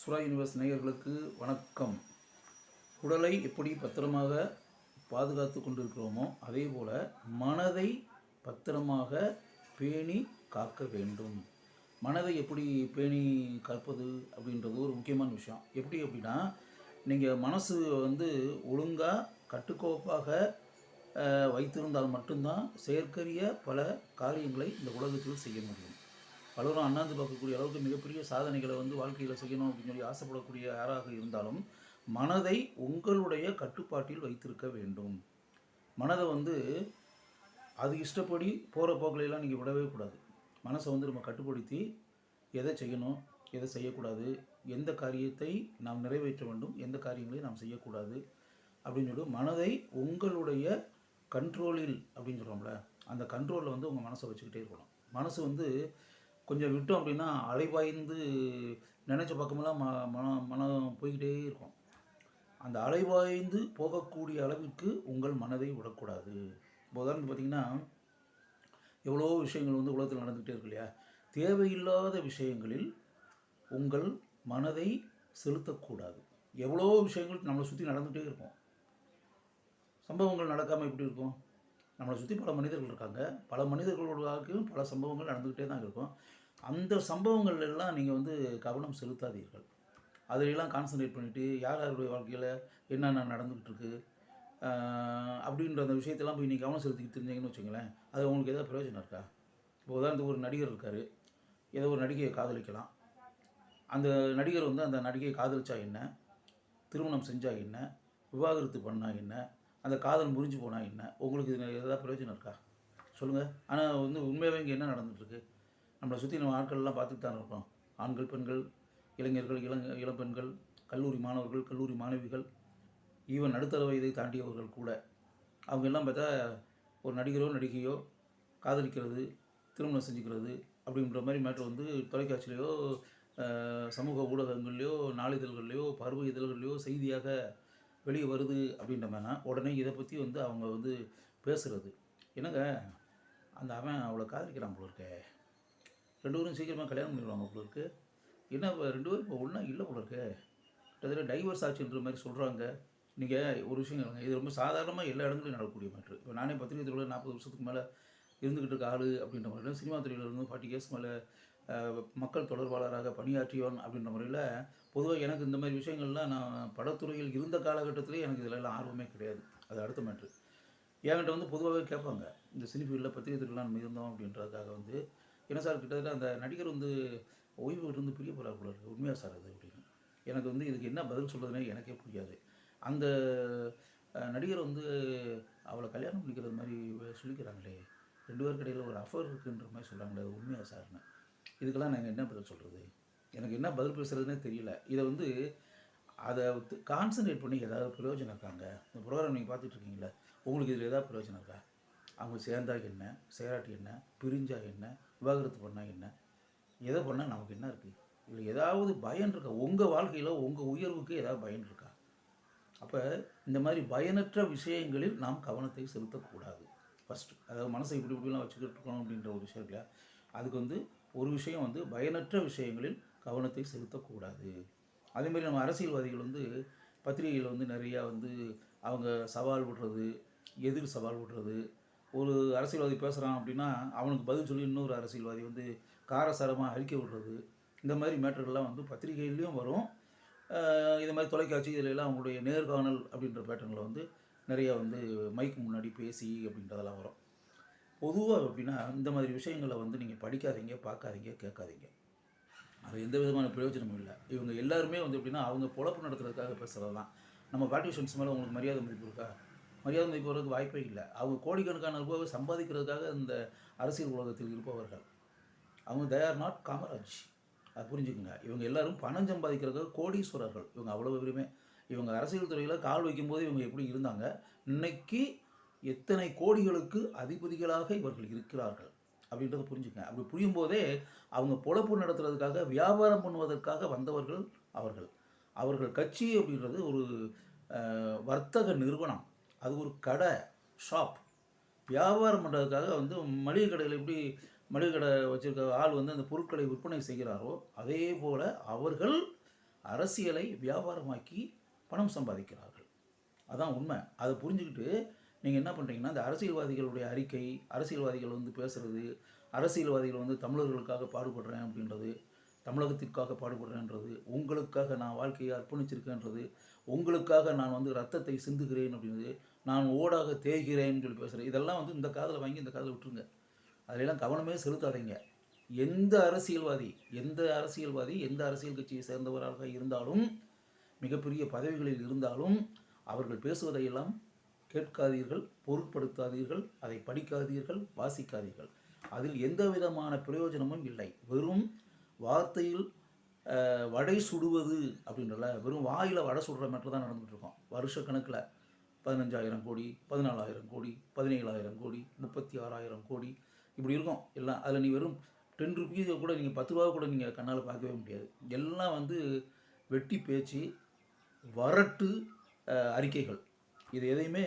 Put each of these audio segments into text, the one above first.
சுரா யூனிவர்ஸ் நேயர்களுக்கு வணக்கம். உடலை எப்படி பத்திரமாக பாதுகாத்து கொண்டிருக்கிறோமோ அதே போல் மனதை பத்திரமாக பேணி காக்க வேண்டும். மனதை எப்படி பேணி காப்பது அப்படின்றது ஒரு முக்கியமான விஷயம். எப்படி அப்படின்னா நீங்கள் மனசு வந்து ஒழுங்காக கட்டுக்கோப்பாக வைத்திருந்தால் மட்டும்தான் செயற்கரிய பல காரியங்களை இந்த உலகத்தில் செய்ய முடியும். பலரும் அண்ணாந்து பார்க்கக்கூடிய அளவுக்கு மிகப்பெரிய சாதனைகளை வந்து வாழ்க்கையில் செய்யணும் அப்படின்னு சொல்லி ஆசைப்படக்கூடிய யாராக இருந்தாலும் மனதை உங்களுடைய கட்டுப்பாட்டில் வைத்திருக்க வேண்டும். மனதை வந்து அது இஷ்டப்படி போகிற போக்கிலெல்லாம் நீங்கள் விடவே கூடாது. மனசை வந்து நம்ம கட்டுப்படுத்தி எதை செய்யணும் எதை செய்யக்கூடாது எந்த காரியத்தை நாம் நிறைவேற்ற வேண்டும் எந்த காரியங்களை நாம் செய்யக்கூடாது அப்படின்னு சொல்லி மனதை உங்களுடைய கண்ட்ரோலில் அப்படின்னு சொல்கிறோம்ல அந்த கண்ட்ரோலில் வந்து உங்கள் மனசை வச்சுக்கிட்டே இருக்கணும். மனசு வந்து கொஞ்சம் விட்டோம் அப்படின்னா அலைபாய்ந்து நினச்ச பக்கமெல்லாம் ம மனம் மனம் போய்கிட்டே இருக்கும். அந்த அலைபாய்ந்து போகக்கூடிய அளவிற்கு உங்கள் மனதை விடக்கூடாது. இப்போ உதாரணத்துக்கு பார்த்தீங்கன்னா எவ்வளோ விஷயங்கள் வந்து உலகத்தில் நடந்துக்கிட்டே இருக்கு இல்லையா? தேவையில்லாத விஷயங்களில் உங்கள் மனதை செலுத்தக்கூடாது. எவ்வளோ விஷயங்கள் நம்மளை சுற்றி நடந்துகிட்டே இருக்கும். சம்பவங்கள் நடக்காமல் எப்படி இருக்கும்? நம்மளை சுற்றி பல மனிதர்கள் இருக்காங்க. பல மனிதர்களோட வாழ்க்கையும் பல சம்பவங்கள் நடந்துக்கிட்டே தான் இருக்கும். அந்த சம்பவங்கள் எல்லாம் நீங்கள் வந்து கவனம் செலுத்தாதீர்கள். அதிலெல்லாம் கான்சன்ட்ரேட் பண்ணிவிட்டு யார் யாருடைய வாழ்க்கையில் என்னென்ன நடந்துக்கிட்டு இருக்குது அப்படின்ற அந்த விஷயத்தெல்லாம் போய் நீங்கள் கவனம் செலுத்திக்கிட்டு இருந்தீங்கன்னு வச்சுங்களேன் அது உங்களுக்கு எதாவது பிரயோஜனம் இருக்கா? இப்போ உதாரணத்துக்கு ஒரு நடிகர் இருக்கார் ஏதோ ஒரு நடிகையை காதலிக்கலாம். அந்த நடிகர் வந்து அந்த நடிகையை காதலிச்சா என்ன? திருமணம் செஞ்சா என்ன? விவாகரத்து பண்ணால் என்ன? அந்த காதல் முறிஞ்சு போனால் என்ன? உங்களுக்கு இதில் எதாவது பிரயோஜனம் இருக்கா? சொல்லுங்கள் ஆனால் வந்து உண்மையாகவே இங்கே என்ன நடந்துகிட்ருக்கு நம்மளை சுற்றி நம்ம ஆட்கள்லாம் பார்த்துட்டு தான் இருக்கோம் ஆண்கள் பெண்கள் இளைஞர்கள் இளங்க இளம்பெண்கள் கல்லூரி மாணவர்கள் கல்லூரி மாணவிகள் ஈவன் நடுத்தர வயதை தாண்டியவர்கள் கூட. அவங்க எல்லாம் பார்த்தா ஒரு நடிகரோ நடிகையோ காதலிக்கிறது திருமணம் செஞ்சுக்கிறது அப்படின்ற மாதிரி மேட்ரு வந்து தொலைக்காட்சியிலையோ சமூக ஊடகங்கள்லையோ நாளிதழ்கள்லையோ பருவ இதழ்கள்லையோ செய்தியாக வெளியே வருது அப்படின்றமேனா உடனே இதை பற்றி வந்து அவங்க வந்து பேசுகிறது என்னங்க? அந்த அவன் அவளை காதலிக்கிறான் போல இருக்கே. ரெண்டு பேரும் சீக்கிரமாக கல்யாணம் பண்ணிடுவாங்க போல இருக்கு. என்ன இப்போ ரெண்டு பேரும் இப்போ ஒன்றா இல்லை போல இருக்கு. கிட்டத்தட்ட டைவர்ஸ் ஆச்சுன்ற மாதிரி சொல்கிறாங்க நீங்கள் ஒரு விஷயம் கேளுங்க. இது ரொம்ப சாதாரணமாக எல்லா இடத்துலையும் நடக்கக்கூடிய மாற்று இப்போ நானே பத்திரிகை துறையில் நாற்பது வருஷத்துக்கு மேலே இருந்துக்கிட்டு இருக்க ஆள் அப்படின்ற முறையில் சினிமா துறையில் இருந்து ஃபார்ட்டி இயர்ஸ் மேலே மக்கள் தொடர்பாளராக பணியாற்றியவன் அப்படின்ற முறையில் பொதுவாக எனக்கு இந்த மாதிரி விஷயங்கள்லாம் நான் படத்துறையில் இருந்த காலகட்டத்திலே எனக்கு இதில் எல்லாம் ஆர்வமே கிடையாது. அது அடுத்த மேட்ரு என்கிட்ட வந்து பொதுவாகவே கேட்பாங்க. இந்த சினி ஃபீல்டில் பத்திரிகை துறையில் நம்ம இருந்தோம் அப்படின்றதுக்காக வந்து என்ன சார் கிட்டத்தட்ட அந்த நடிகர் வந்து ஓய்வு இருந்து பிரிய போகிறார் போல இருக்கு. சார் அது அப்படின்னு. எனக்கு வந்து இதுக்கு என்ன பதில் சொல்கிறதுனே எனக்கே புரியாது. அந்த நடிகர் வந்து அவளை கல்யாணம் பண்ணிக்கிறது மாதிரி சொல்லிக்கிறாங்களே. ரெண்டு பேருக்கு கடையில் ஒரு அஃபர் இருக்குன்ற மாதிரி சொல்கிறாங்களே அது உண்மையாக சார்னு இதுக்கெல்லாம் நாங்கள் என்ன பதில் சொல்கிறது எனக்கு என்ன பதில் பேசுகிறதுனே தெரியல. இதை வந்து அதை கான்சன்ட்ரேட் பண்ணி ஏதாவது பிரயோஜனம் இருக்காங்க? இந்த ப்ரோக்ராம் நீங்கள் பார்த்துட்டு இருக்கீங்களா உங்களுக்கு இதில் ஏதாவது பிரயோஜனம் இருக்கா? அவங்க சேர்ந்தா என்ன? சேராட்டி என்ன? பிரிஞ்சா என்ன? விவாகரத்து பண்ணால் என்ன? எதை பண்ணால் நமக்கு என்ன இருக்குது இல்லை ஏதாவது பயன் இருக்கா? உங்கள் வாழ்க்கையில் உங்கள் உயர்வுக்கு ஏதாவது பயன் இருக்கா? அப்போ இந்த மாதிரி பயனற்ற விஷயங்களில் நாம் கவனத்தை செலுத்தக்கூடாது. ஃபஸ்ட்டு அதாவது மனசை இப்படி இப்படிலாம் வச்சுக்கிட்டு இருக்கணும் அப்படின்ற ஒரு விஷயம் இல்லையா அதுக்கு வந்து ஒரு விஷயம் வந்து பயனற்ற விஷயங்களில் கவனத்தை செலுத்தக்கூடாது. அதேமாரி நம்ம அரசியல்வாதிகள் வந்து பத்திரிகையில் வந்து நிறையா வந்து அவங்க சவால் விடுறது எதிர் சவால் விடுறது ஒரு அரசியல்வாதி பேசுகிறான் அப்படின்னா அவனுக்கு பதில் சொல்லி இன்னொரு அரசியல்வாதி வந்து காரசாரமாக அறிக்கை விடுறது. இந்த மாதிரி மேட்டர்கள்லாம் வந்து பத்திரிகையிலையும் வரும். இது மாதிரி தொலைக்காட்சி இதிலெல்லாம் அவங்களுடைய நேர்காணல் அப்படின்ற பேட்டர்னில் வந்து நிறையா வந்து மைக்கு முன்னாடி பேசி அப்படின்றதெல்லாம் வரும். பொதுவாக அப்படின்னா இந்த மாதிரி விஷயங்களை வந்து நீங்கள் படிக்காதீங்க பார்க்காதீங்க கேட்காதீங்க. அது எந்த விதமான பிரயோஜனமும் இல்லை. இவங்க எல்லாருமே வந்து எப்படின்னா அவங்க பொழப்பு நடத்துறதுக்காக பேசுகிறது தான் நம்ம பாலிட்டிஷியன்ஸ் மேலே உங்களுக்கு மரியாதை மதிப்பு இருக்கா? மரியாதை மதிப்பு வாய்ப்பே இல்லை. அவங்க கோடிக்கணக்கான ரூபாவை சம்பாதிக்கிறதுக்காக இந்த அரசியல் உலகத்தில் இருப்பவர்கள். அவங்க தே ஆர் நாட் காமராஜ். அது புரிஞ்சுக்குங்க. இவங்க எல்லாரும் பணம் சம்பாதிக்கிறதுக்காக கோடீஸ்வரர்கள். இவங்க அவ்வளோ பெருமை. இவங்க அரசியல் துறையில் கால் வைக்கும்போது இவங்க எப்படி இருந்தாங்க? இன்னைக்கு எத்தனை கோடிகளுக்கு அதிபதிகளாக இவர்கள் இருக்கிறார்கள்? அப்படின்றத புரிஞ்சுக்கங்க. அப்படி புரியும் போதே அவங்க பொழப்பு நடத்துறதுக்காக வியாபாரம் பண்ணுவதற்காக வந்தவர்கள் அவர்கள். அவர்கள் கட்சி அப்படின்றது ஒரு வர்த்தக நிறுவனம். அது ஒரு கடை ஷாப். வியாபாரம் பண்ணுறதுக்காக வந்து மளிகை கடையில் எப்படி மளிகை கடை வச்சுருக்க ஆள் வந்து அந்த பொருட்களை விற்பனை செய்கிறாரோ அதே போல் அவர்கள் அரசியலை வியாபாரமாக்கி பணம் சம்பாதிக்கிறார்கள். அதான் உண்மை. அதை புரிஞ்சுக்கிட்டு நீங்கள் என்ன பண்ணுறீங்கன்னா இந்த அரசியல்வாதிகளுடைய அறிக்கை அரசியல்வாதிகள் வந்து பேசுகிறது அரசியல்வாதிகள் வந்து தமிழர்களுக்காக பாடுபடுறேன் அப்படின்றது தமிழகத்திற்காக பாடுபடுறேன்றது உங்களுக்காக நான் வாழ்க்கையை அர்ப்பணிச்சிருக்கேன்றது உங்களுக்காக நான் வந்து ரத்தத்தை சிந்துகிறேன் அப்படின்றது நான் ஓடாக தேய்கிறேன்னு சொல்லி பேசுகிறேன் இதெல்லாம் வந்து இந்த காதில் வாங்கி இந்த காதில் விட்டுருங்க. அதிலெல்லாம் கவனமே செலுத்தாதீங்க. எந்த அரசியல்வாதி எந்த அரசியல்வாதி எந்த அரசியல் கட்சியை சேர்ந்தவராக இருந்தாலும் மிகப்பெரிய பதவிகளில் இருந்தாலும் அவர்கள் பேசுவதையெல்லாம் கேட்காதீர்கள் பொருட்படுத்தாதீர்கள் அதை படிக்காதீர்கள் வாசிக்காதீர்கள். அதில் எந்த விதமான பிரயோஜனமும் இல்லை. வெறும் வார்த்தையில் வடை சுடுவது அப்படின்றல. வெறும் வாயில் வடை சுடுற மட்டும் தான் நடந்துகிட்டு இருக்கோம். பதினஞ்சாயிரம் கோடி பதினாலாயிரம் கோடி பதினேழாயிரம் கோடி முப்பத்தி ஆறாயிரம் கோடி இப்படி இருக்கும். எல்லாம் அதில் நீ வெறும் டென் ருபீஸை கூட நீங்கள் பத்து ரூபா கூட நீங்கள் கண்ணால் பார்க்கவே முடியாது. எல்லாம் வந்து வெட்டி பேச்சு வரட்டு அறிக்கைகள். இது எதையுமே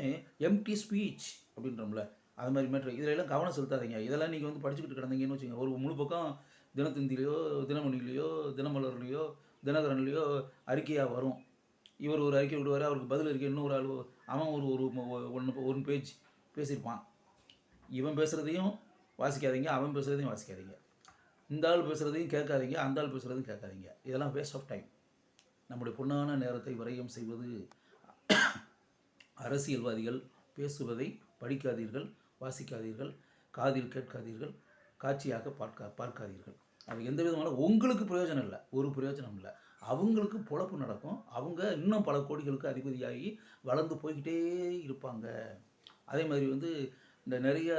எம்டி ஸ்பீச் அப்படின்றோம்ல. அது மாதிரி மேட்ரு இதில் எல்லாம் கவனம் செலுத்தாதீங்க. இதெல்லாம் நீங்கள் வந்து படிச்சுக்கிட்டு கிடந்தீங்கன்னு வச்சுங்க ஒரு முழு பக்கம் தினத்தந்திலையோ தினமணிலையோ தினமலர்லையோ தினகரன்லையோ அறிக்கையாக வரும். இவர் ஒரு அறிக்கை விடுவார் அவருக்கு பதில் அறிக்கை இன்னொரு ஆள் அவன் ஒரு ஒரு ஒன்று ஒன்று பேஜ் பேசியிருப்பான். இவன் பேசுகிறதையும் வாசிக்காதீங்க அவன் பேசுகிறதையும் வாசிக்காதீங்க. இந்த ஆள் பேசுகிறதையும் கேட்காதீங்க அந்த ஆள் பேசுகிறதையும் கேட்காதீங்க. இதெல்லாம் வேஸ்ட் ஆஃப் டைம் நம்முடைய பொண்ணான நேரத்தை விரயம் செய்வது அரசியல்வாதிகள் பேசுவதை படிக்காதீர்கள் வாசிக்காதீர்கள் காதில் கேட்காதீர்கள் காட்சியாக பார்க்க பார்க்காதீர்கள். அது எந்த விதமான உங்களுக்கு பிரயோஜனம் இல்லை ஒரு பிரயோஜனம் இல்லை. அவங்களுக்கு பொழப்பு நடக்கும். அவங்க இன்னும் பல கோடிகளுக்கு அதிபதியாகி வளர்ந்து போய்கிட்டே இருப்பாங்க. அதே மாதிரி வந்து இந்த நிறைய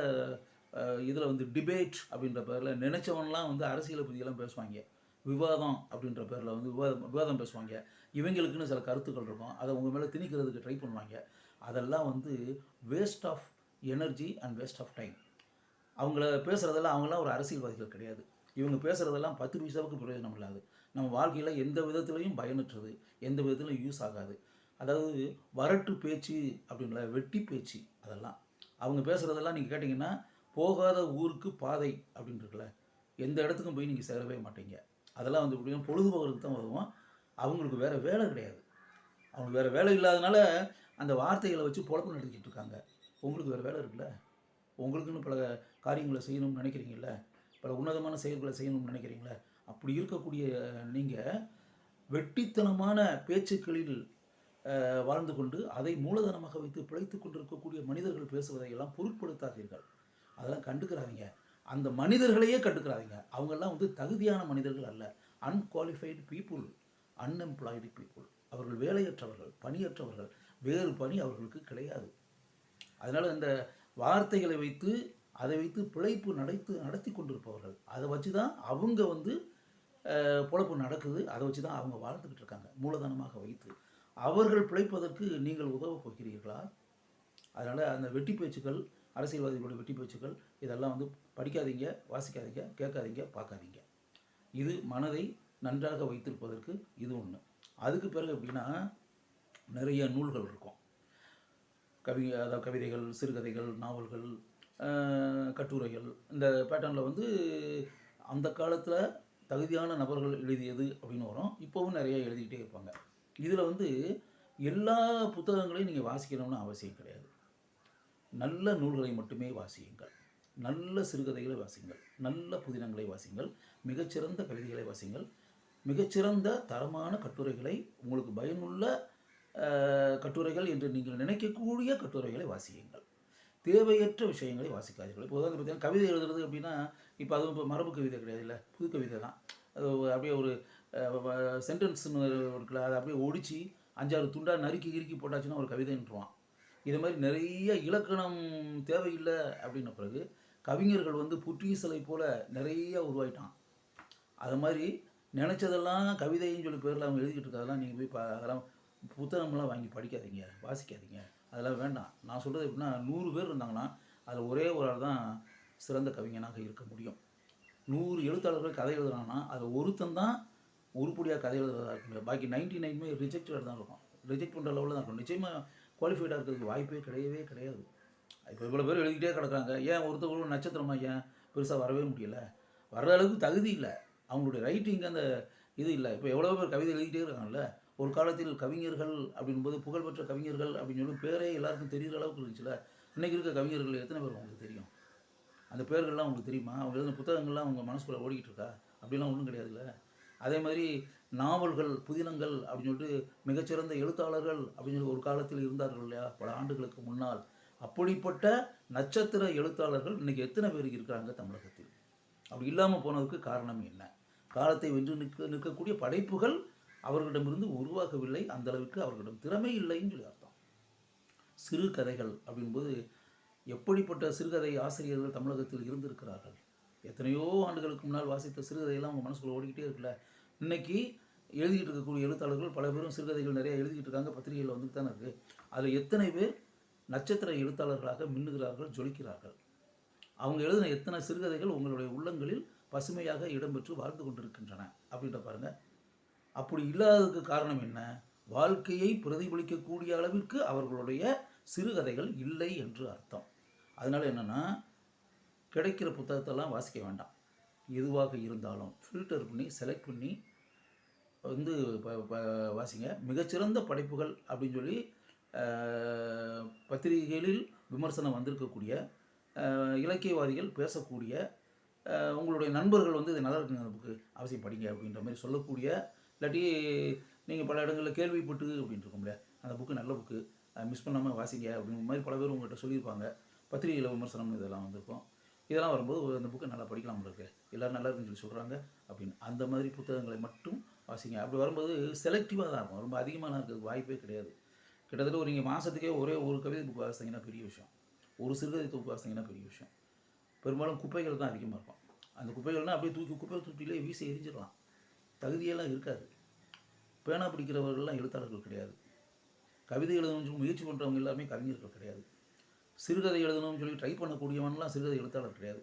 இதில் வந்து டிபேட் அப்படின்ற பேரில் நினச்சவன்லாம் வந்து அரசியலை பற்றியெல்லாம் பேசுவாங்க. விவாதம் அப்படின்ற பேரில் வந்து விவாதம் விவாதம் பேசுவாங்க. இவங்களுக்குன்னு சில கருத்துக்கள் இருக்கும். அதை உங்கள் மேலே திணிக்கிறதுக்கு ட்ரை பண்ணுவாங்க. அதெல்லாம் வந்து waste of energy and waste of time அவங்கள பேசுகிறதெல்லாம் அவங்களாம் ஒரு அரசியல்வாதிகள் கிடையாது. இவங்க பேசுகிறதெல்லாம் பத்து பைசாவுக்கு பிரயோஜனம் இல்லாது. நம்ம வாழ்க்கையில் எந்த விதத்துலையும் பயனற்றது எந்த விதத்துலையும் யூஸ் ஆகாது. அதாவது வரட்டு பேச்சு அப்படின்ல வெட்டி பேச்சு அதெல்லாம். அவங்க பேசுகிறதெல்லாம் நீங்கள் கேட்டிங்கன்னா போகாத ஊருக்கு பாதை அப்படின்னு இருக்குல்ல எந்த இடத்துக்கும் போய் நீங்கள் சேரவே மாட்டீங்க. அதெல்லாம் வந்து எப்படியும் பொழுதுபோகிறதுக்கு தான் வருவோம் அவங்களுக்கு வேறு வேலை கிடையாது. அவங்களுக்கு வேறு வேலை இல்லாதனால அந்த வார்த்தைகளை வச்சு பொழப்பு நடத்திக்கிட்டு இருக்காங்க. உங்களுக்கு வேறு வேலை இருக்குல்ல? உங்களுக்குன்னு பல காரியங்களை செய்யணும்னு நினைக்கிறீங்களே பல உன்னதமான செயல்களை செய்யணும்னு நினைக்கிறீங்களே? அப்படி இருக்கக்கூடிய நீங்கள் வெட்டித்தனமான பேச்சுக்களில் வாழ்ந்து கொண்டு அதை மூலதனமாக வைத்து பிழைத்து கொண்டிருக்கக்கூடிய மனிதர்கள் பேசுவதையெல்லாம் பொருட்படுத்தாதீர்கள். அதெல்லாம் கண்டுக்கிறாதீங்க. அந்த மனிதர்களையே கண்டுக்கிறாதீங்க. அவங்கெல்லாம் வந்து தகுதியான மனிதர்கள் அல்ல. அன்குவாலிஃபைடு பீப்புள் அன்எம்ப்ளாய்டு பீப்புள் அவர்கள் வேலையற்றவர்கள் பணியற்றவர்கள். வேறு பணி அவர்களுக்கு கிடையாது. அதனால் இந்த வார்த்தைகளை வைத்து அதை வைத்து பிழைப்பு நடத்து நடத்தி கொண்டிருப்பவர்கள் அதை வச்சு தான் அவங்க வந்து பொழப்பு நடக்குது. அதை வச்சு தான் அவங்க வாழ்ந்துக்கிட்டு இருக்காங்க. மூலதனமாக வைத்து. அவர்கள் பிழைப்பதற்கு நீங்கள் உதவ போகிறீர்களா? அதனால் அந்த வெட்டி பேச்சுக்கள் அரசியல்வாதிகளுடைய வெட்டி பேச்சுக்கள் இதெல்லாம் வந்து படிக்காதீங்க வாசிக்காதீங்க கேட்காதீங்க பார்க்காதீங்க. இது மனதை நன்றாக வைத்திருப்பதற்கு இது ஒன்று அதுக்கு பிறகு எப்படின்னா நிறைய நூல்கள் இருக்கும். கவி அதாவது கவிதைகள் சிறுகதைகள் நாவல்கள் கட்டுரைகள். இந்த பேட்டர்னில் வந்து அந்த காலத்தில் தகுதியான நபர்கள் எழுதியது அப்படின்னு வரும். இப்போவும் நிறைய எழுதிக்கிட்டே இருப்பாங்க. இதில் வந்து எல்லா புத்தகங்களையும் நீங்கள் வாசிக்கணும்னு அவசியம் கிடையாது. நல்ல நூல்களை மட்டுமே வாசியுங்கள். நல்ல சிறுகதைகளை வாசிங்கள் நல்ல புதினங்களை வாசிங்கள் மிகச்சிறந்த கவிதைகளை வாசிங்கள் மிகச்சிறந்த தரமான கட்டுரைகளை உங்களுக்கு பயனுள்ள கட்டுரைகள் என்று நீங்கள் நினைக்கக்கூடிய கட்டுரைகளை வாசியுங்கள். தேவையற்ற விஷயங்களை வாசிக்காதீர்கள். இப்போ உதாரணத்துக்கு பார்த்தீங்கன்னா கவிதை எழுதுறது அப்படின்னா இப்போ அதுவும் இப்போ மரபு கவிதை கிடையாது இல்லை புது கவிதை தான். அது அப்படியே ஒரு சென்டென்ஸ்னு இருக்குல்ல அதை அப்படியே ஒடிச்சு அஞ்சாறு துண்டாக நறுக்கி கிறுக்கி போட்டாச்சுன்னா ஒரு கவிதைன்றான் இது மாதிரி நிறைய இலக்கணம் தேவையில்லை அப்படின்ன பிறகு கவிஞர்கள் வந்து புற்றீசலை போல் நிறைய உருவாயிட்டான். அது மாதிரி நினச்சதெல்லாம் கவிதைன்னு சொல்லி பேரில் அவங்க எழுதிக்கிட்டு இருக்கறதெல்லாம் நீங்கள் போய் பா அதெல்லாம் புத்தகம்லாம் வாங்கி படிக்காதீங்க வாசிக்காதீங்க. அதெல்லாம் வேண்டாம். நான் சொல்கிறது எப்படின்னா நூறு பேர் இருந்தாங்கன்னா அதில் ஒரே ஒரு ஆள் தான் சிறந்த கவிஞனாக இருக்க முடியும். நூறு எழுத்தாளர்கள் கதை எழுதுறாங்கன்னா அதில் ஒருத்தன் தான் உருப்படியாக கதை எழுதுறதா இருக்க முடியும் பாக்கி நைன்டி நைனுமே ரிஜெக்டட் தான் இருக்கும். ரிஜெக்ட் பண்ணுற லெவலில் தான் இருக்கும். நிச்சயமாக குவாலிஃபைடாக இருக்கிறதுக்கு வாய்ப்பே கிடையவே கிடையாது. இப்போ இவ்வளோ பேர் எழுதிக்கிட்டே கிடக்குறாங்க. ஏன் ஒருத்தவங்களும் நட்சத்திரமா ஏன் பெருசாக வரவே முடியல? வர்ற அளவுக்கு தகுதி இல்லை. அவங்களுடைய ரைட்டிங் அந்த இது இல்லை. இப்போ எவ்வளோ பேர் கவிதை எழுதிட்டே இருக்காங்கல்ல? ஒரு காலத்தில் கவிஞர்கள் அப்படின்போது புகழ்பெற்ற கவிஞர்கள் அப்படின்னு சொல்லி பேரே எல்லாருக்கும் தெரிகிற அளவுக்கு இருந்துச்சுல? இன்றைக்கி இருக்க கவிஞர்கள் எத்தனை பேர் உங்களுக்கு தெரியும்? அந்த பேர்கள்லாம் உங்களுக்கு தெரியுமா? அவங்க எழுதின புத்தகங்கள்லாம் உங்கள் மனசுக்குள்ளே ஓடிக்கிட்டு இருக்கா அப்படிலாம் ஒன்றும் கிடையாதுல்ல? அதே மாதிரி நாவல்கள் புதினங்கள் அப்படின்னு சொல்லிட்டு மிகச்சிறந்த எழுத்தாளர்கள் அப்படின்னு சொல்லி ஒரு காலத்தில் இருந்தார்கள் இல்லையா? பல ஆண்டுகளுக்கு முன்னால். அப்படிப்பட்ட நட்சத்திர எழுத்தாளர்கள் இன்றைக்கி எத்தனை பேர் இருக்கிறாங்க தமிழகத்தில்? அப்படி இல்லாமல் போனதுக்கு காரணம் என்ன? காலத்தை வென்று நிற்க நிற்கக்கூடிய படைப்புகள் அவர்களிடமிருந்து உருவாகவில்லை. அந்த அளவுக்கு அவர்களிடம் திறமை இல்லைன்னு சொல்லி அர்த்தம். சிறு கதைகள் அப்படின்போது எப்படிப்பட்ட சிறுகதை ஆசிரியர்கள் தமிழகத்தில் இருந்திருக்கிறார்கள்? எத்தனையோ ஆண்டுகளுக்கு முன்னால் வாசித்த சிறுகதையெல்லாம் அவங்க மனசுக்குள்ள ஓடிக்கிட்டே இருக்குல்ல? இன்னைக்கு எழுதிக்கிட்டு இருக்கக்கூடிய எழுத்தாளர்கள் பல பேரும் சிறுகதைகள் நிறைய எழுதிக்கிட்டு இருக்காங்க பத்திரிகையில் வந்துட்டு தானே இருக்குது அதில் எத்தனை பேர் நட்சத்திர எழுத்தாளர்களாக மின்னுகிறார்கள் ஜொலிக்கிறார்கள்? அவங்க எழுதின எத்தனை சிறுகதைகள் உங்களுடைய உள்ளங்களில் பசுமையாக இடம்பெற்று வாழ்ந்து கொண்டிருக்கின்றன? அப்படின்ற பாருங்க. அப்படி இல்லாததுக்கு காரணம் என்ன? வாழ்க்கையை பிரதிபலிக்கக்கூடிய அளவிற்கு அவர்களுடைய சிறுகதைகள் இல்லை என்று அர்த்தம். அதனால் என்னென்னா கிடைக்கிற புத்தகத்தெல்லாம் வாசிக்க வேண்டாம். எதுவாக இருந்தாலும் ஃபில்டர் பண்ணி செலக்ட் பண்ணி வந்து ப- ப- வாசிங்க. மிகச்சிறந்த படைப்புகள் அப்படின்னு சொல்லி பத்திரிகைகளில் விமர்சனம் வந்திருக்கக்கூடிய இலக்கியவாதிகள் பேசக்கூடிய உங்களுடைய நண்பர்கள் வந்து இது நல்லா இருக்குங்க அந்த புக்கு அவசியம் படிங்க அப்படின்ற மாதிரி சொல்லக்கூடிய இல்லாட்டி நீங்கள் பல இடங்களில் கேள்விப்பட்டு அப்படின்னு இருக்கும்ல அந்த புக்கு நல்ல புக்கு மிஸ் பண்ணாமல் வாசிங்க அப்படிங்கிற மாதிரி பல பேர் உங்கள்கிட்ட சொல்லியிருப்பாங்க. பத்திரிகையில் விமர்சனம் இதெல்லாம் வந்திருக்கும். இதெல்லாம் வரும்போது அந்த புக்கை நல்லா படிக்கலாம் இருக்கு. எல்லோரும் நல்லா இருக்குன்னு சொல்லி சொல்கிறாங்க அப்படின்னு. அந்த மாதிரி புத்தகங்களை மட்டும் வாசிங்க. அப்படி வரும்போது செலக்டிவாக தான் இருக்கும். ரொம்ப அதிகமாக இருக்கிறதுக்கு வாய்ப்பே கிடையாது. கிட்டத்தட்ட ஒரு நீங்கள் மாதத்துக்கே ஒரே ஒரு கவிதை புக் வாசிங்கன்னா பெரிய விஷயம். ஒரு சிறுகதை தொகுப்பு வாசிங்கன்னா பெரிய விஷயம். பெரும்பாலும் குப்பைகள் தான் அதிகமாக இருக்கும். அந்த குப்பைகள்னால் அப்படியே தூக்கி குப்பை தூக்கிலே வீசி எரிஞ்சிடலாம். தகுதியெல்லாம் இருக்காது. பேனா பிடிக்கிறவர்கள்லாம் எழுத்தாளர்கள் கிடையாது. கவிதை எழுதணும்னு முயற்சி பண்ணுறவங்க எல்லாருமே கவிஞர்கள் கிடையாது. சிறுகதை எழுதணும்னு சொல்லி ட்ரை பண்ணக்கூடியவன்லாம் சிறுகதை எழுத்தாளர் கிடையாது.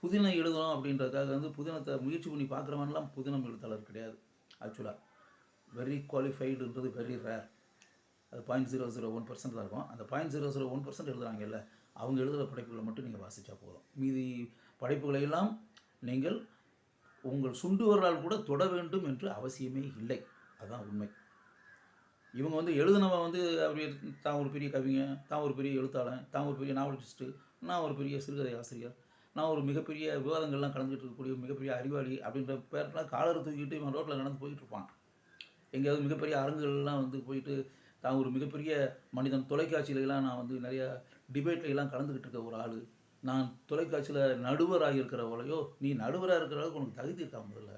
புதினம் எழுதணும் அப்படின்றதுக்காக வந்து புதினத்தை முயற்சி பண்ணி பார்க்குறவன்லாம் புதினம் எழுத்தாளர் கிடையாது ஆக்சுவலாக வெரி குவாலிஃபைடுன்றது வெரி ரேர் அது point zero zero one percent தான் இருக்கும். அந்த point zero zero one percent எழுதுறாங்கல்ல அவங்க எழுதுகிற படைப்புகளை மட்டும் நீங்கள் வாசித்தா போதும். மீதி படைப்புகளை எல்லாம் நீங்கள் உங்கள் சுண்டு கூட தொட வேண்டும் என்று அவசியமே இல்லை. அதுதான் உண்மை. இவங்க வந்து எழுதுனவன் வந்து அப்படியே தான் ஒரு பெரிய கவிங்க தான் ஒரு பெரிய எழுத்தாளன் தான் ஒரு பெரிய நாவலிஸ்ட்டு நான் ஒரு பெரிய சிறுகதை ஆசிரியர் நான் ஒரு மிகப்பெரிய விவாதங்கள்லாம் கலந்துக்கிட்டு இருக்கக்கூடிய மிகப்பெரிய அறிவாளி அப்படின்ற பேர்லாம் காலரை தூக்கிட்டு இவன் ரோட்டில் நடந்து போயிட்டு இருப்பான். எங்கேயாவது மிகப்பெரிய அரங்குகள்லாம் வந்து போயிட்டு தான் ஒரு மிகப்பெரிய மனிதன் தொலைக்காட்சியிலலாம் நான் வந்து நிறைய டிபேட்லையெல்லாம் கலந்துக்கிட்டு இருக்க ஒரு ஆள். நான் தொலைக்காட்சியில் நடுவராக இருக்கிறவளையோ நீ நடுவராக இருக்கிற அளவுக்கு உனக்கு தகுதி இருக்கா முதல்ல?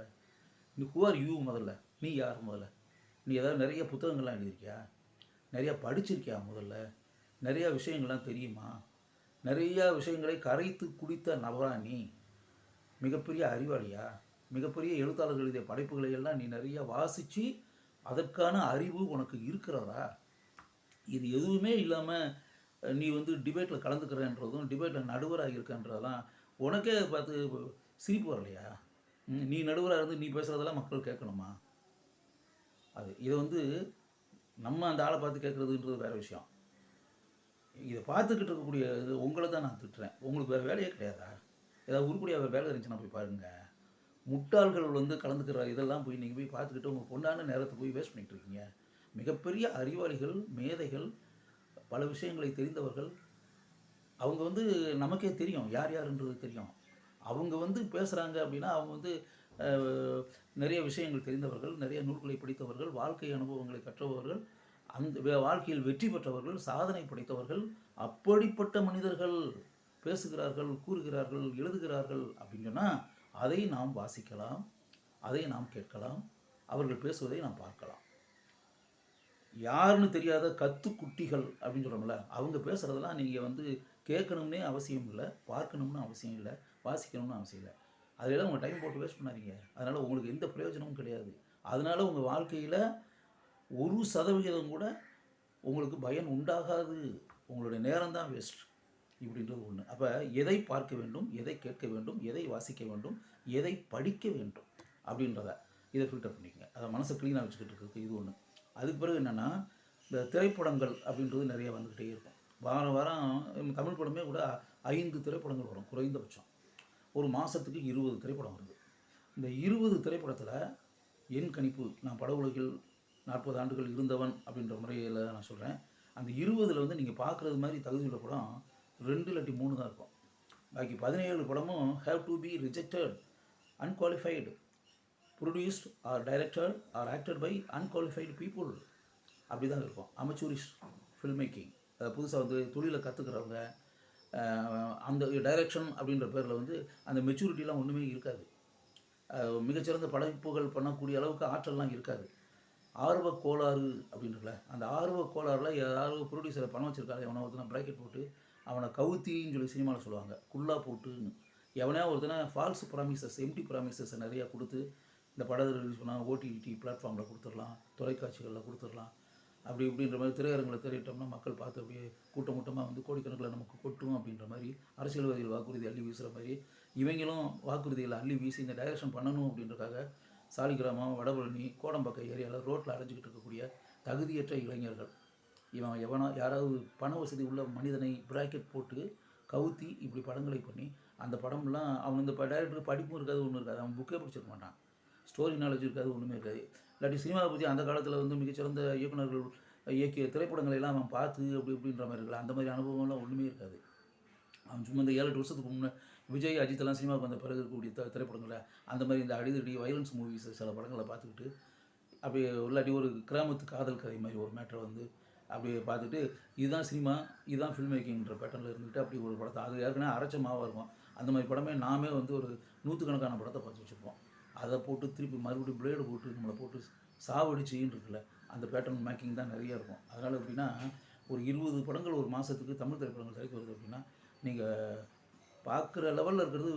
நீ who யூ முதல்ல? நீ யார் முதல்ல? நீ ஏதாவது நிறைய புத்தகங்கள்லாம் எழுதியிருக்கியா? நிறையா படிச்சிருக்கியா முதல்ல? நிறையா விஷயங்கள்லாம் தெரியுமா? நிறையா விஷயங்களை கரைத்து குடித்த நபரா நீ? மிகப்பெரிய அறிவாளியா? மிகப்பெரிய எழுத்தாளர்கள் எழுதிய படைப்புகளை எல்லாம் நீ நிறையா வாசித்து அதற்கான அறிவு உனக்கு இருக்கிறதா? இது எதுவுமே இல்லாமல் நீ வந்து டிபேட்டில் கலந்துக்கிறேன்றதும் டிபேட்டில் நடுவராக இருக்கன்றதெல்லாம் உனக்கே பார்த்து சிரிப்பு வரலையா? நீ நடுவராக இருந்து நீ பேசுகிறதெல்லாம் மக்கள் கேட்கணுமா? அது இதை வந்து நம்ம அந்த ஆளை பார்த்து கேட்குறதுன்றது வேற விஷயம். இதை பார்த்துக்கிட்டு இருக்கக்கூடிய இது உங்களை தான் நான் திட்டுறேன். உங்களுக்கு வேறு வேலையே கிடையாதா? ஏதாவது உருப்படியாக வேறு வேலை இருந்துச்சுன்னா போய் பாருங்கள் முட்டாள்கள் வந்து கலந்துக்கிற இதெல்லாம் போய் நீங்கள் போய் பார்த்துக்கிட்டு உங்கள் பொண்ணான நேரத்தை போய் வேஸ்ட் பண்ணிகிட்டு இருக்கீங்க. மிகப்பெரிய அறிவாளிகள் மேதைகள் பல விஷயங்களை தெரிந்தவர்கள் அவங்க வந்து நமக்கே தெரியும். யார் யாருன்றது தெரியும். அவங்க வந்து பேசுகிறாங்க அப்படின்னா அவங்க வந்து நிறைய விஷயங்கள் தெரிந்தவர்கள் நிறைய நூல்களை படித்தவர்கள் வாழ்க்கை அனுபவங்களை கற்றவர்கள் அந்த வாழ்க்கையில் வெற்றி பெற்றவர்கள் சாதனை படைத்தவர்கள் அப்படிப்பட்ட மனிதர்கள் பேசுகிறார்கள் கூறுகிறார்கள் எழுதுகிறார்கள் அப்படின்னு சொன்னால் அதை நாம் வாசிக்கலாம் அதை நாம் கேட்கலாம் அவர்கள் பேசுவதை நாம் பார்க்கலாம். யாருன்னு தெரியாத கத்துக்குட்டிகள் அப்படின்னு சொல்கிறோம்ல அவங்க பேசுகிறதெல்லாம் நீங்கள் வந்து கேட்கணும்னே அவசியம் இல்லை பார்க்கணும்னு அவசியம் இல்லை வாசிக்கணும்னு அவசியம் இல்லை. அதிலெல்லாம் உங்கள் டைம் போட்டு வேஸ்ட் பண்ணாதீங்க. அதனால் உங்களுக்கு எந்த பிரயோஜனமும் கிடையாது. அதனால் உங்கள் வாழ்க்கையில் ஒரு சதவிகிதம் கூட உங்களுக்கு பயன் உண்டாகாது. உங்களுடைய நேரம் தான் வேஸ்ட் இப்படின்றது ஒன்று அப்போ எதை பார்க்க வேண்டும்? எதை கேட்க வேண்டும்? எதை வாசிக்க வேண்டும்? எதை படிக்க வேண்டும்? அப்படின்றத இதை ஃபில்டர் பண்ணிக்கங்க. அதை மனசை க்ளீனாக வச்சுக்கிட்டு இருக்கு இது ஒன்று அதுக்கு பிறகு என்னென்னா இந்த திரைப்படங்கள் அப்படின்றது நிறைய வந்துக்கிட்டே இருக்கும். வாரம் வாரம் தமிழ் படமே கூட ஐந்து திரைப்படங்கள் வரும் குறைந்தபட்சம். ஒரு மாதத்துக்கு இருபது திரைப்படம் வருது. இந்த இருபது திரைப்படத்தில் என் கணிப்பு நான் பட உலகில் நாற்பது ஆண்டுகள் இருந்தவன் அப்படின்ற முறையில் நான் சொல்கிறேன் அந்த இருபதில் வந்து நீங்கள் பார்க்குறது மாதிரி தகுதி உள்ள படம் ரெண்டு இல்லாட்டி மூணு தான் இருக்கும். பாக்கி பதினேழு படமும் have to be rejected unqualified produced or directed or acted by unqualified people அப்படி தான் இருக்கும். அமச்சூரிஸ்ட் ஃபில்ம் மேக்கிங் அதை புதுசாக வந்து தொழிலை கற்றுக்கிறவங்க அந்த டைரக்ஷன் அப்படின்ற பேரில் வந்து அந்த மெச்சூரிட்டிலாம் ஒன்றுமே இருக்காது. மிகச்சிறந்த படைப்புகள் பண்ணக்கூடிய அளவுக்கு ஆற்றல்லாம் இருக்காது. ஆர்வ கோளாறு அப்படின்றல அந்த ஆர்வ கோளாறுல யாரோ ப்ரொடியூசரை பணம் வச்சிருக்காரு எவனோ ஒருத்தனை ப்ராக்கெட் போட்டு அவனை கவுத்தின்னு சொல்லி சினிமாவில் சொல்லுவாங்க. குள்ளா போட்டுன்னு. எவனையா ஒருத்தனை ஃபால்ஸ் ப்ராமிசஸ் எம்டி ப்ராமிசஸ் நிறையா கொடுத்து இந்த படத்தை ரிலீஸ் பண்ணால் ஓடிடி பிளாட்ஃபார்மில் கொடுத்துடலாம் தொலைக்காட்சிகளில் கொடுத்துடலாம். அப்படி இப்படின்ற மாதிரி திரையரங்களை திரையிட்டோம்னா மக்கள் பார்த்து அப்படியே கூட்டம் கூட்டமாக வந்து கோடிக்கணக்கில் நமக்கு கொட்டும் அப்படின்ற மாதிரி அரசியல்வாதிகள் வாக்குறுதி அள்ளி வீசுகிற மாதிரி இவங்களும் வாக்குறுதிகளை அள்ளி வீசி இந்த டைரக்ஷன் பண்ணணும் அப்படின்றக்காக சாலிகிராமம் வடபழனி கோடம்பாக்கம் ஏரியாவில் ரோட்டில் அடைஞ்சிக்கிட்டு இருக்கக்கூடிய தகுதியற்ற இளைஞர்கள். இவன் எவனா யாராவது பண வசதி உள்ள மனிதனை பிராக்கெட் போட்டு கவுத்தி இப்படி படங்களை பண்ணி அந்த படம்லாம் அவன் இந்த டைரக்டருக்கு படிப்பும் இருக்காது ஒன்றும் இருக்காது. அவன் புக்கே படிச்சிருக்க மாட்டான். ஸ்டோரி நாலேஜ் இருக்காது ஒன்றுமே இருக்காது. இல்லாட்டி சினிமாவை பற்றி அந்த காலத்தில் வந்து மிகச்சிறந்த இயக்குனர்கள் இயக்கிய திரைப்படங்களை எல்லாம் அவன் பார்த்து அப்படி இப்படின்ற மாதிரி இருக்கலாம் அந்த மாதிரி அனுபவம்லாம் ஒன்றுமே இருக்காது. அவன் சும்மா இந்த ஏழு எட்டு வருஷத்துக்கு முன்னே விஜய் அஜித்லாம் சினிமாவுக்கு வந்த பிறகு இருக்கக்கூடிய த திரைப்படங்களை அந்த மாதிரி இந்த அடிதடி வயலன்ஸ் மூவிஸ் சில படங்களை பார்த்துக்கிட்டு அப்படியே இல்லாட்டி ஒரு கிராமத்து காதல் கதை மாதிரி ஒரு மேட்டரை வந்து அப்படியே பார்த்துட்டு இதுதான் சினிமா இதுதான் ஃபில்ம் மேக்கிங்ன்ற பேட்டர்னில் இருந்துக்கிட்டு அப்படி ஒரு படத்தை அது ஏற்கனவே அரைச்ச மாவாக இருக்கும். அந்த மாதிரி படமே நாமே வந்து ஒரு நூற்றுக்கணக்கான படத்தை பார்த்து வச்சுருப்போம். அதை போட்டு திருப்பி மறுபடியும் பிளேடு போட்டு நம்மளை போட்டு சாவடிச்சின்னு இருக்குல்ல அந்த பேட்டர்ன் மேக்கிங் தான் நிறைய இருக்கும். அதனால் எப்படின்னா ஒரு இருபது படங்கள் ஒரு மாதத்துக்கு தமிழ் திரைப்படங்கள் திரைக்கு வருது அப்படின்னா நீங்கள் பார்க்குற லெவலில் இருக்கிறது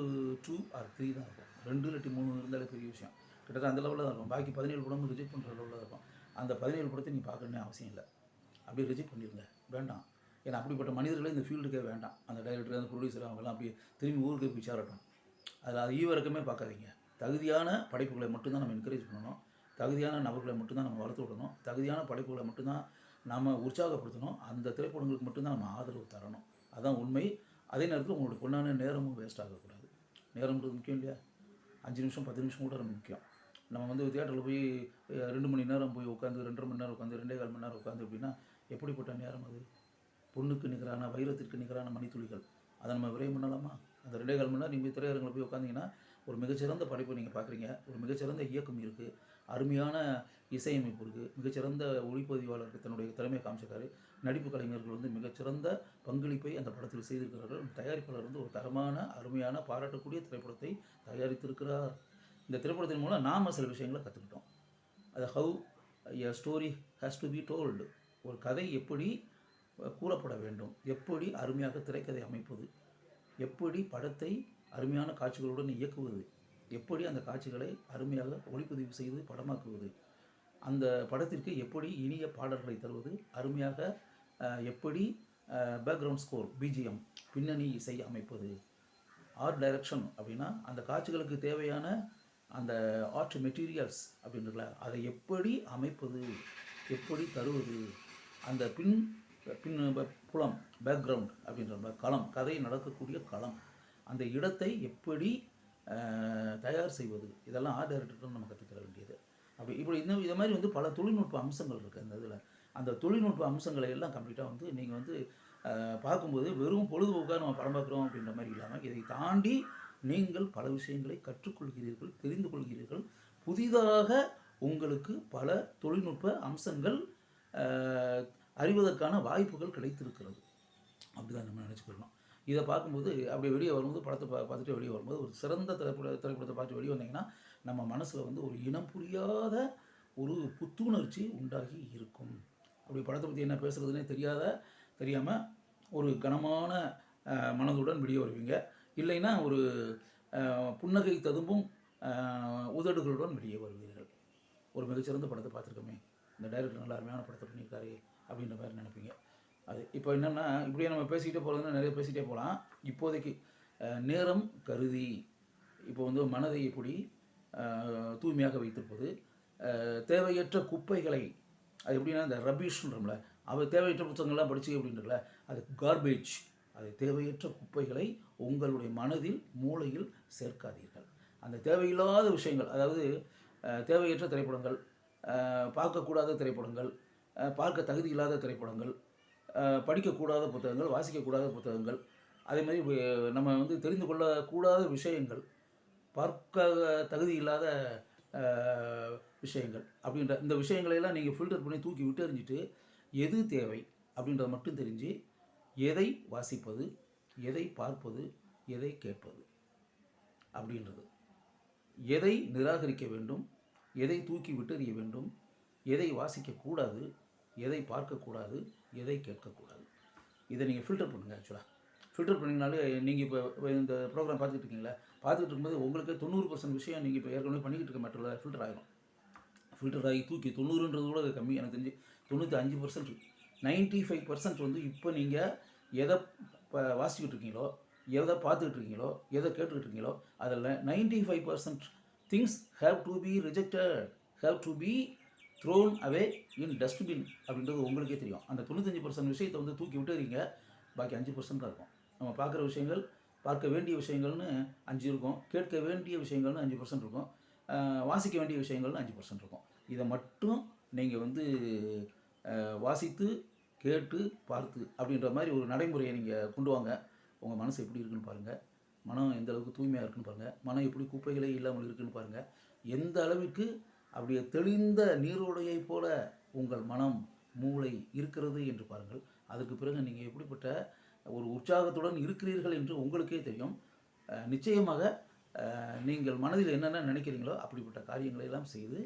டூ ஆர் த்ரீ தான் இருக்கும். ரெண்டு இல்லாட்டி மூணு இருந்தாலே பெரிய விஷயம். கிட்டத்தட்ட அந்த லெவலில் தான் இருக்கும். பாக்கி பதினேழு படமும் ரிஜெக்ட் பண்ணுற லெவலில் தான் இருக்கும். அந்த பதினேழு படத்தை நீ பார்க்கணுன்னு அவசியம் இல்லை. அப்படியே ரிஜெக்ட் பண்ணிடுங்க வேண்டாம். ஏன்னா அப்படிப்பட்ட மனிதர்களே இந்த ஃபீல்டுக்கே வேண்டாம். அந்த டைரக்டர் அந்த ப்ரொடியூசர் அவங்கெல்லாம் அப்படியே திரும்பி ஊருக்கு போய் சேரட்டும். அதில் அது ஈவிரக்கமே பார்க்காதீங்க. தகுதியான படைப்புகளை மட்டும்தான் நம்ம என்கரேஜ் பண்ணணும். தகுதியான நபர்களை மட்டும்தான் நம்ம வளர்த்து விடணும். தகுதியான படைப்புகளை மட்டும்தான் நாம் உற்சாகப்படுத்தணும். அந்த திரைப்படங்களுக்கு மட்டும்தான் நம்ம ஆதரவு தரணும். அதான் உண்மை. அதே நேரத்தில் உங்களுக்கு பொண்ணான நேரமும் வேஸ்ட் ஆகக்கூடாது. நேரம்ன்றது முக்கியம் இல்லையா? அஞ்சு நிமிஷம் பத்து நிமிஷம் கூட ரொம்ப முக்கியம். நம்ம வந்து தியேட்டரில் போய் ரெண்டு மணி நேரம் போய் உட்காந்து ரெண்டரை மணி நேரம் உட்காந்து ரெண்டே கால் மணி நேரம் உட்காந்து அப்படின்னா எப்படிப்பட்ட நேரம் அது? பொண்ணுக்கு நிகரான வைரத்திற்கு நிகரான மணித்துளிகள். அதை நம்ம விரைவு பண்ணலாமா? அந்த ரெண்டே கால் மணி நேரம் நீங்கள் திரையரங்கில் போய் உட்காந்தீங்கன்னா ஒரு மிகச்சிறந்த படைப்பை நீங்கள் பார்க்குறீங்க ஒரு மிகச்சிறந்த இயக்கம் இருக்குது அருமையான இசையமைப்பு இருக்குது மிகச்சிறந்த ஒளிப்பதிவாளருக்கு தன்னுடைய திறமையை காமிச்சிருக்காரு. நடிப்பு கலைஞர்கள் வந்து மிகச்சிறந்த பங்களிப்பை அந்த படத்தில் செய்திருக்கிறார்கள். தயாரிப்பாளர் வந்து ஒரு தரமான அருமையான பாராட்டக்கூடிய திரைப்படத்தை தயாரித்திருக்கிறார். இந்த திரைப்படத்தின் மூலம் நாம் சில விஷயங்களை கற்றுக்கிட்டோம் அது how a story has to be told ஒரு கதை எப்படி கூறப்பட வேண்டும். எப்படி அருமையாக திரைக்கதை அமைப்பது. எப்படி படத்தை அருமையான காட்சிகளுடன் இயக்குவது. எப்படி அந்த காட்சிகளை அருமையாக ஒளிப்பதிவு செய்து படமாக்குவது. அந்த படத்திற்கு எப்படி இனிய பாடல்களை தருவது. அருமையாக எப்படி பேக்ரவுண்ட் ஸ்கோர் பிஜிஎம் பின்னணி இசை அமைப்பது. ஆர்ட் டைரக்ஷன் அப்படின்னா அந்த காட்சிகளுக்கு தேவையான அந்த ஆர்ட் மெட்டீரியல்ஸ் அப்படின்றல அதை எப்படி அமைப்பது எப்படி தருவது. அந்த பின் பின் புலம் பேக்ரவுண்ட் அப்படின்ற களம் கதை நடக்கக்கூடிய களம் அந்த இடத்தை எப்படி தயார் செய்வது? இதெல்லாம் ஆர்ட் நம்ம கற்றுக்கிற வேண்டியது. அப்படி இப்படி இந்த இதை மாதிரி வந்து பல தொழில்நுட்ப அம்சங்கள் இருக்குது அந்த இதில். அந்த தொழில்நுட்ப அம்சங்களை எல்லாம் கம்ப்ளீட்டாக வந்து நீங்கள் வந்து பார்க்கும்போது வெறும் பொழுதுபோக்காக நம்ம படம் பார்க்குறோம் அப்படின்ற மாதிரி இல்லாமல் இதை தாண்டி நீங்கள் பல விஷயங்களை கற்றுக்கொள்கிறீர்கள் தெரிந்து கொள்கிறீர்கள். புதிதாக உங்களுக்கு பல தொழில்நுட்ப அம்சங்கள் அறிவதற்கான வாய்ப்புகள் கிடைத்திருக்கிறது. அப்படிதான் நம்ம நினச்சிக்கிறோம் இதை பார்க்கும்போது அப்படி வெளியே வரும்போது படத்தை பா பார்த்துட்டு வெளியே வரும்போது ஒரு சிறந்த திரைப்பட திரைப்படத்தை பார்த்து வெளியே வந்தீங்கன்னா நம்ம மனசில் வந்து ஒரு இனம் புரியாத ஒரு புத்துணர்ச்சி உண்டாகி இருக்கும். அப்படி படத்தை பற்றி என்ன பேசுகிறதுனே தெரியாத தெரியாமல் ஒரு கனமான மனதுடன் வெளியே வருவீங்க. இல்லைன்னா ஒரு புன்னகை ததும்பும் உதடுகளுடன் வெளியே வருவீர்கள். ஒரு மிகச்சிறந்த படத்தை பார்த்துருக்கோமே. இந்த டைரக்டர் நல்ல அருமையான படத்தை பண்ணியிருக்காரு அப்படின்ற மாதிரி நினைப்பீங்க. அது இப்போ என்னென்னா இப்படியே நம்ம பேசிக்கிட்டே போகிறதுனா நிறைய பேசிகிட்டே போகலாம் இப்போதைக்கு நேரம் கருதி இப்போ வந்து மனதை எப்படி தூய்மையாக வைத்திருப்பது. தேவையற்ற குப்பைகளை அது எப்படின்னா இந்த ரபீஷ்ன்றோம்ல அவர் தேவையற்ற புத்தகங்கள்லாம் படிச்சு அப்படின்றல அது கார்பேஜ் அது தேவையற்ற குப்பைகளை உங்களுடைய மனதில் மூளையில் சேர்க்காதீர்கள். அந்த தேவையில்லாத விஷயங்கள் அதாவது தேவையற்ற திரைப்படங்கள் பார்க்கக்கூடாத திரைப்படங்கள் பார்க்க தகுதி இல்லாத திரைப்படங்கள் படிக்கக்கூடாத புத்தகங்கள் வாசிக்கக்கூடாத புத்தகங்கள். அதே மாதிரி நம்ம வந்து தெரிந்து கொள்ளக்கூடாத விஷயங்கள் பார்க்க தகுதி இல்லாத விஷயங்கள் அப்படின்ற இந்த விஷயங்களையெல்லாம் நீங்கள் ஃபில்டர் பண்ணி தூக்கி விட்டு எறிஞ்சிட்டு எது தேவை அப்படின்றத மட்டும் தெரிஞ்சு எதை வாசிப்பது எதை பார்ப்பது எதை கேட்பது அப்படின்றது. எதை நிராகரிக்க வேண்டும் எதை தூக்கி விட்டெறிய வேண்டும் எதை வாசிக்கக்கூடாது எதை பார்க்கக்கூடாது எதை கேட்கக்கூடாது. இதை நீங்கள் ஃபில்டர் பண்ணுங்கள் ஆக்சுவலாக ஃபில்டர் பண்ணிங்கனாலே நீங்கள் இப்போ இந்த ப்ரோக்ராம் பார்த்துட்டு இருக்கீங்களா? பார்த்துட்டு இருக்கும்போது உங்களுக்கு தொண்ணூறு பர்சன்ட் விஷயம் நீங்கள் இப்போ ஏற்கனவே பண்ணிக்கிட்டு இருக்க மேட்டரில் ஃபில்டர் ஆகிடும் ஃபில்டர் ஆகி தூக்கி தொண்ணூறுன்றது கூட அது கம்மி எனக்கு தெரிஞ்சு தொண்ணூற்றி அஞ்சு பர்சன்ட் நைன்ட்டி ஃபைவ் பர்சன்ட் வந்து இப்போ நீங்கள் எதை இப்போ வாசிக்கிட்டு இருக்கீங்களோ எதை பார்த்துக்கிட்டு இருக்கீங்களோ எதை கேட்டுக்கிட்டு இருக்கீங்களோ அதில் ninety five percent things have to be rejected have to be thrown away in dustbin அப்படின்றது உங்களுக்கே தெரியும். அந்த தொண்ணூத்தஞ்சு பர்சன்ட் விஷயத்தை வந்து தூக்கி விட்டுறீங்க பாக்கி அஞ்சு பர்சன்ட் தான் இருக்கும். நம்ம பார்க்குற விஷயங்கள் பார்க்க வேண்டிய விஷயங்கள்னு அஞ்சு இருக்கும். கேட்க வேண்டிய விஷயங்கள்னு அஞ்சு பர்சன்ட் இருக்கும். வாசிக்க வேண்டிய விஷயங்கள்னு அஞ்சு பர்சன்ட் இருக்கும். இதை மட்டும் நீங்கள் வந்து வாசித்து கேட்டு பார்த்து அப்படின்ற மாதிரி ஒரு நடைமுறையை நீங்கள் கொண்டு வாங்க. உங்கள் மனசு எப்படி இருக்குன்னு பாருங்கள் மனம் எந்த அளவுக்கு தூய்மையாக இருக்குன்னு பாருங்கள் மனம் எப்படி குப்பைகளே இல்லாமல் இருக்குன்னு பாருங்கள் எந்த அளவிற்கு அப்படியே தெளிந்த நீரோடையைப் போல உங்கள் மனம் மூளை இருக்கிறது என்று பாருங்கள். அதுக்கு பிறகு நீங்கள் எப்படிப்பட்ட ஒரு உற்சாகத்துடன் இருக்கிறீர்கள் என்று உங்களுக்கே தெரியும். நிச்சயமாக நீங்கள் மனதில் என்னென்ன நினைக்கிறீங்களோ அப்படிப்பட்ட காரியங்களை எல்லாம் செய்து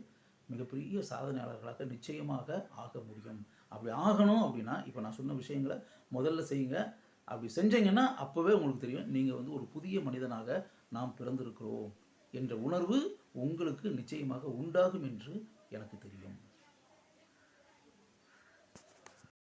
மிகப்பெரிய சாதனையாளர்களாக நிச்சயமாக ஆக முடியும். அப்படி ஆகணும் அப்படின்னா இப்போ நான் சொன்ன விஷயங்களை முதல்ல செய்யுங்க. அப்படி செஞ்சீங்கன்னா அப்போவே உங்களுக்கு தெரியும். நீங்கள் வந்து ஒரு புதிய மனிதனாக நாம் பிறந்திருக்கிறோம் என்ற உணர்வு உங்களுக்கு நிச்சயமாக உண்டாகும் என்று எனக்கு தெரியும்